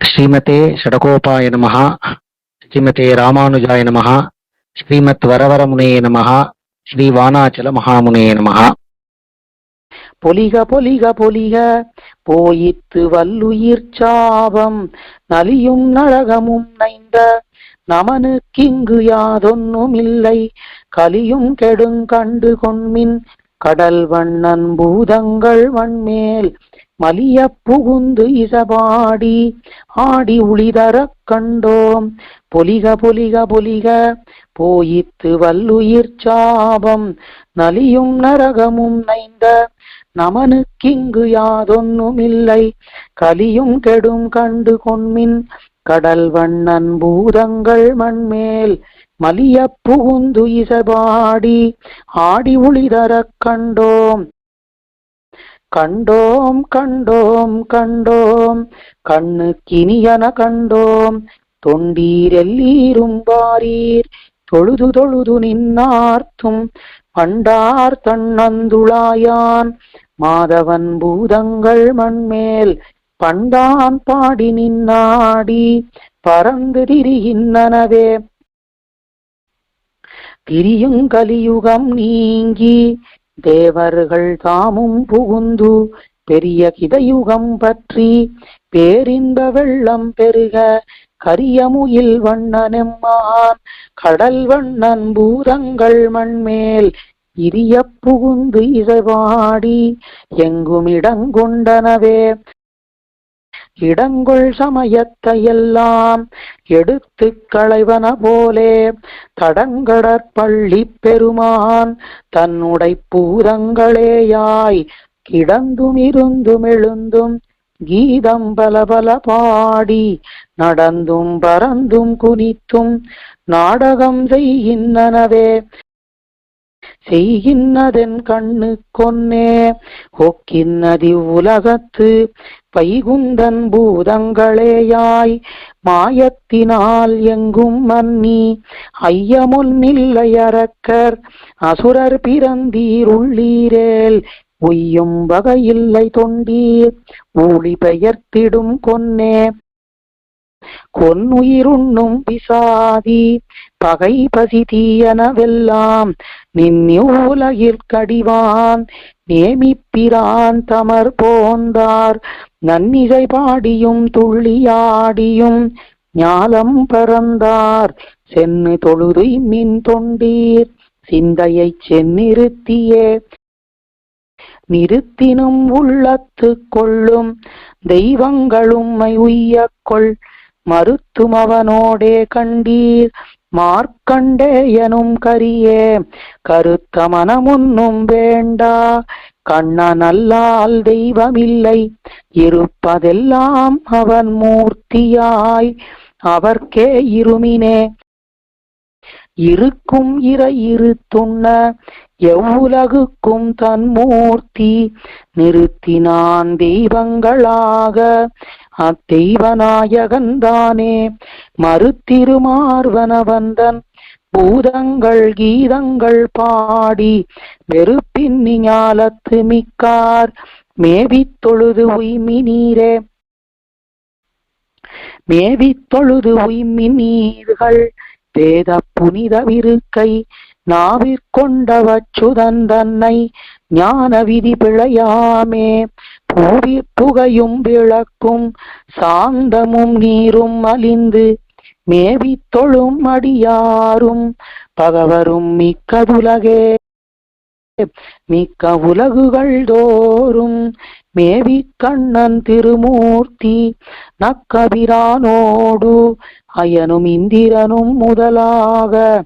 ஸ்ரீமதே ஷடகோபாய நமகா ஸ்ரீமதே ராமானுஜாய நமகா ஸ்ரீமத் வரவரமுனே நமகா ஸ்ரீ வானாச்சல மகாமுனையே நமகா பொலிக பொலிக பொலிக போயித்து வல்லுயிர் சாபம் நலியும் நழகமும் நைந்த நமனுக்கிங்கு யாதொன்னும் இல்லை கலியும் கெடுங்கண்டு கொன்மின் கடல் வண்ணன் பூதங்கள் வன்மேல். மலிய புகுந்து இசபாடி ஆடி உளிதர கண்டோம். பொலிக பொலிக பொலிக போயித்து வல்லுயிர் சாபம். நலியும் நரகமும் நைந்த நமனுக்கிங்கு யாதொன்னுமில்லை. கலியும் கெடும் கண்டு கொன்மின் கடல் வண்ணன் பூதங்கள் மண்மேல். மலிய புகுந்து இசபாடி ஆடி ஒளிதரக் கண்டோம். கண்டோம் கண்டோம் கண்டோம். கண்ணு கினியன கண்டோம் தொண்டீரெல்லீரும் பாரீர் தொழுது தொழுது நின்னார்த்தும். பண்டார் தன்னந்துளாயான். மாதவன் பூதங்கள் மண்மேல். பண்டான் பாடி நின்னாடி. பறந்து திரிகின்றனவே. திரியும் கலியுகம் நீங்கி. தேவர்கள் தாமும் புகுந்து பெரிய கிதயுகம் பற்றி பேரின்ப வெள்ளம் பெருக கரியமுயில் வண்ணனெம்மான் கடல் வண்ணன் பூரங்கள் மண்மேல் இரிய புகுந்து இசைவாடி எங்குமிடங்கொண்டனவே இடங்கொள் சமயத்தையெல்லாம் எடுத்து களைவன போலே தடங்கடற்பள்ளி பெருமான் தன்னுடை பூதங்களேயாய் கிடந்தும் இருந்தும் எழுந்தும் கீதம் பல பல பாடி நடந்தும் பறந்தும் குனித்தும் நாடகம் செய்கின்றனவே. செய்கின்றதென் கண்ணு கொன்னே. ஒக்கின்னதி உலகத்து பைகுந்தன் பூதங்களேயாய். மாயத்தினால் எங்கும் மன்னி ஐயமொன்னில்லையறக்கர் அசுரர் பிறந்தீருள்ளீரேல் உய்யும் வகையில்லை தொண்டீர். ஊழி பெயர்த்திடும் கொன்னே கொன்னுயிருண்ணும் பிசாதி பகை பசி தீயனவெல்லாம் நின்னியுலகிற்கடிவான் நேமிப்பிரான் தமர் போந்தார் நன்னிகை பாடியும் துள்ளியாடியும் ஞாலம் பறந்தார். சென்னு தொழுது மின் தொண்டீர் சிந்தையைச் செந்நிறுத்தியே. நிறுத்தினும் உள்ளத்து கொள்ளும் தெய்வங்களும் உய்யக்கொள் மறுத்தும் கண்டீர். மார்க்கண்டேயனும் கரியே கருத்த மனமுன்னும் வேண்டா கண்ணனல்லால் தெய்வமில்லை இருப்பதெல்லாம் அவன் மூர்த்தியாய். அவர்க்கே இருமினே. இருக்கும் இர இரு துண்ண எவ்வுலகுக்கும் தன் மூர்த்தி. நிறுத்தினான் தெய்வங்களாக அத்தெய்வநாயகன்தானே மறுத்திருமார்வனவந்தன் பூதங்கள் கீதங்கள் பாடி வெறுப்பின் ஞாலத்து மிக்கார் மேவித் தொழுது உய்மினீரே. மேவித் தொழுது உய்மினீர்கள் வேத புனித விருக்கை நாவிற்கொண்டவச்சுதன் தன்னை ஞான விதி பிழையாமே. பூவி புகையும் விளக்கும் சாந்தமும் நீரும் அலிந்து மேவி தொழும் அடியாரும் பகவரும் மிக்க உலகே. மிக்க உலகுகள் தோறும் மேவி கண்ணன் திருமூர்த்தி நக்கபிரானோடு அயனும் இந்திரனும் முதலாக.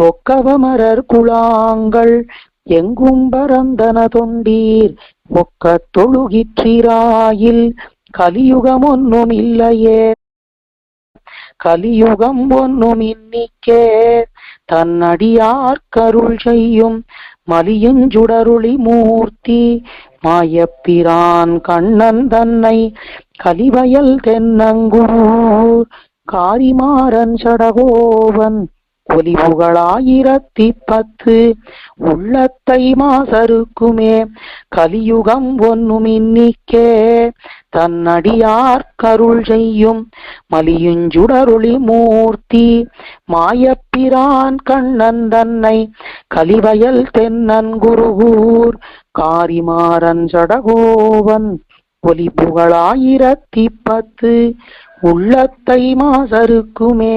தொக்கவமரர் குழாங்கள் எங்கும் பரந்தன தொண்டீர் ஒக்க தொழுகிற்றிராயில் கலியுகம் ஒன்னும் இல்லையே. கலியுகம் ஒன்னும் இன்னிக்கே. தன்னடியார் கருள் செய்யும் மலியுஞ்சுடருளி மூர்த்தி மாயப்பிரான் கண்ணன் தன்னை கலிவயல் தென்னங்கூர் காரிமாறன் சடகோவன் ஒலி புகழாயிரத்தி பத்து உள்ளத்தை மாசருக்குமே கலியுகம் ஒன்னும் இன்னிக்கே தன்னடியார் கருள் செய்யும் மலியுஞ்சுடருளி மூர்த்தி. மாயப்பிரான் கண்ணன் தன்னை கலிவயல் தென்னன் குருகூர். காரிமாறன் சடகோவன் ஒலி புகழாயிரத்தி பத்து உள்ளத்தை மாசருக்குமே